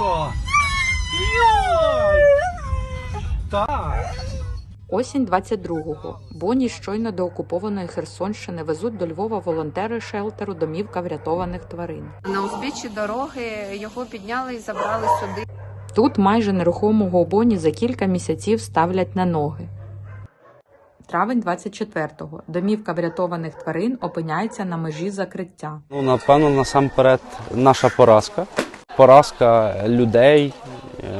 що? Йой! Так. Осінь 22-го. Боні щойно до окупованої Херсонщини везуть до Львова волонтери шелтеру домівка врятованих тварин. На узбіччі дороги його підняли і забрали сюди. Тут майже нерухомого Боні за кілька місяців ставлять на ноги. Травень 24-го. Домівка врятованих тварин опиняється на межі закриття. Ну, напевно, насамперед наша поразка. Поразка людей,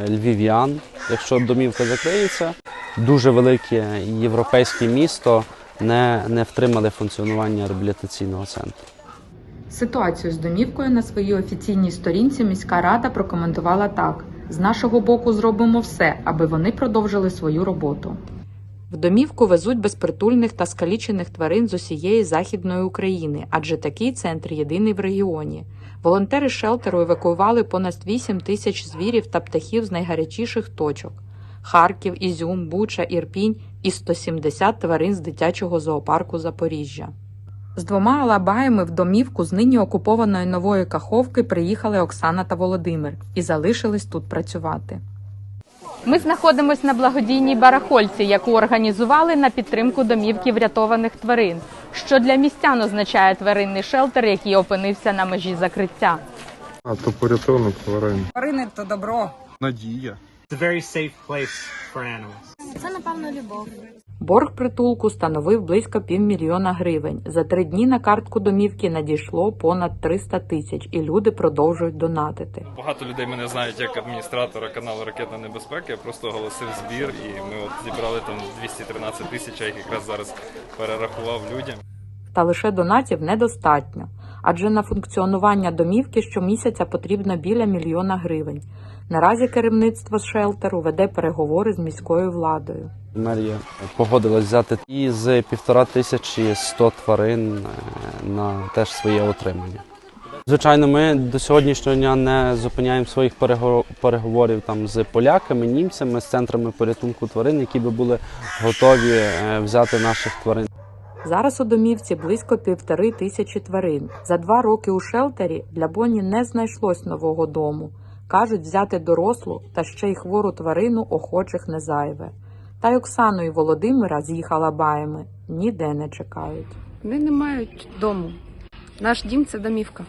е, львів'ян. Якщо домівка закриється, дуже велике європейське місто не, не втримали функціонування реабілітаційного центру. Ситуацію з домівкою на своїй офіційній сторінці міська рада прокоментувала так: з нашого боку зробимо все, аби вони продовжили свою роботу. В домівку везуть безпритульних та скалічених тварин з усієї західної України, адже такий центр єдиний в регіоні. Волонтери шелтеру евакуювали понад 8 тисяч звірів та птахів з найгарячіших точок: Харків, Ізюм, Буча, Ірпінь і 170 тварин з дитячого зоопарку Запоріжжя. З двома алабаями в домівку з нині окупованої нової каховки приїхали Оксана та Володимир і залишились тут працювати. Ми знаходимося на благодійній барахольці, яку організували на підтримку домівки врятованих тварин, що для містян означає тваринний шелтер, який опинився на межі закриття. А то порятунок тварин. Тварини то добро. Надія. It's a very safe place for animals. Це напевно любов. Борг притулку становив близько півмільйона гривень. За три дні на картку домівки надійшло понад 300 тисяч, і люди продовжують донатити. Багато людей мене знають як адміністратора каналу Ракетна небезпека. Я просто оголосив збір, і ми от зібрали там 213 тисяч, я їх якраз зараз перерахував людям. Та лише донатів недостатньо, адже на функціонування домівки щомісяця потрібно біля мільйона гривень. Наразі керівництво шелтеру веде переговори з міською владою. Мерія погодилась взяти із півтора тисячі 100 тварин е, на теж своє отримання. Звичайно, ми до сьогоднішнього дня не зупиняємо своїх перего- переговорів там з поляками, німцями, з центрами порятунку тварин, які би були готові е, взяти наших тварин. Зараз у домівці близько півтори тисячі тварин. За два роки у шелтері для Бонні не знайшлось нового дому. Кажуть, взяти дорослу та ще й хвору тварину охочих не зайве. Та й Оксану і Володимира з їх алабаями ніде не чекають. Вони не мають дому. Наш дім це домівка.